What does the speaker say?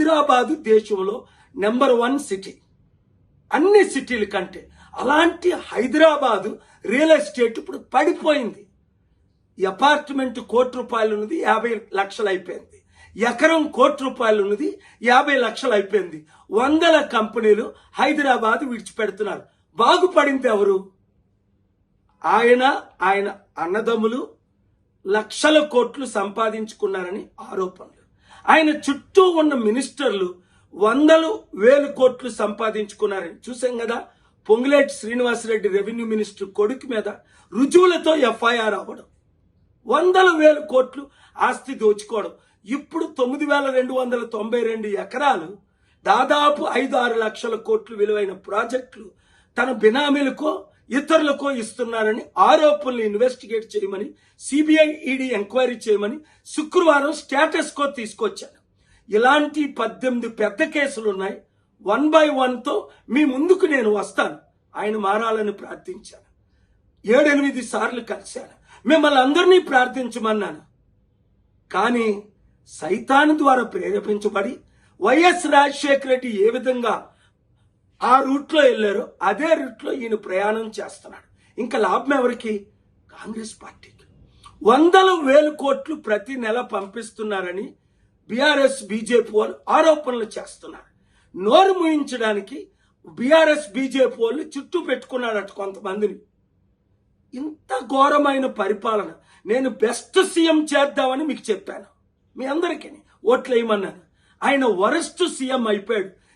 హైదరాబాదు దేశంలో number one city. అన్ని సిటీల కంటే అలాంటి హైదరాబాదు రియల్ ఎస్టేట్ ఇప్పుడు పడిపోయింది. ఈ అపార్ట్మెంట్ కోటి రూపాయలు ఉన్నది యాభై లక్షలు అయిపోయింది. ఎకరం కోటి రూపాయలు ఉన్నది యాభై లక్షలు అయిపోయింది. వందల కంపెనీలు హైదరాబాద్ విడిచిపెడుతున్నారు. బాగుపడింది ఎవరు? ఆయన ఆయన అన్నదమ్ములు లక్షల కోట్లు సంపాదించుకున్నారని ఆరోపణలు. ఆయన చుట్టూ ఉన్న మినిస్టర్లు వందలు వేలు కోట్లు సంపాదించుకున్నారని చూసాం కదా. పొంగులేటి శ్రీనివాసరెడ్డి రెవెన్యూ మినిస్టర్ కొడుకు మీద రుజువులతో ఎఫ్ఐఆర్ అవ్వడం. వందల వేల కోట్లు ఆస్తి దోచుకోవడం. ఇప్పుడు తొమ్మిది వేల రెండు వందల తొంభై రెండు ఎకరాలు దాదాపు ఐదు ఆరు లక్షల కోట్లు విలువైన ప్రాజెక్టులు తన బినామీలకో ఇతరులకు ఇస్తున్నారని ఆరోపణలు ఇన్వెస్టిగేట్ చేయమని సిబిఐ ఈడీ ఎంక్వైరీ చేయమని శుక్రవారం స్టేటస్ కో తీసుకొచ్చాను. ఇలాంటి పద్దెనిమిది పెద్ద కేసులు ఉన్నాయి. వన్ బై వన్తో మీ ముందుకు నేను వస్తాను. ఆయన మారాలని ప్రార్థించాను. ఏడెనిమిది సార్లు కలిశాను. మిమ్మల్ని అందరినీ ప్రార్థించమన్నాను. కానీ సైతాన్ ద్వారా ప్రేరేపించబడి వైఎస్ రాజశేఖర రెడ్డి ఏ విధంగా ఆ రూట్లో వెళ్ళారు అదే రూట్లో ఈయన ప్రయాణం చేస్తున్నాడు. ఇంకా లాభం ఎవరికి? కాంగ్రెస్ పార్టీకి. వందల వేల కోట్లు ప్రతి నెల పంపిస్తున్నారని బీఆర్ఎస్ బీజేపీ వాళ్ళు ఆరోపణలు చేస్తున్నారు. నోరు ముయించడానికి బీఆర్ఎస్ బీజేపీ వాళ్ళు చుట్టూ పెట్టుకున్నారట కొంతమందిని. ఇంత ఘోరమైన పరిపాలన. నేను బెస్ట్ సీఎం చేద్దామని మీకు చెప్పాను. మీ అందరికీ ఓట్లు వేయమన్నాను. ఆయన వరస్ట్ సీఎం అయిపోయాడు.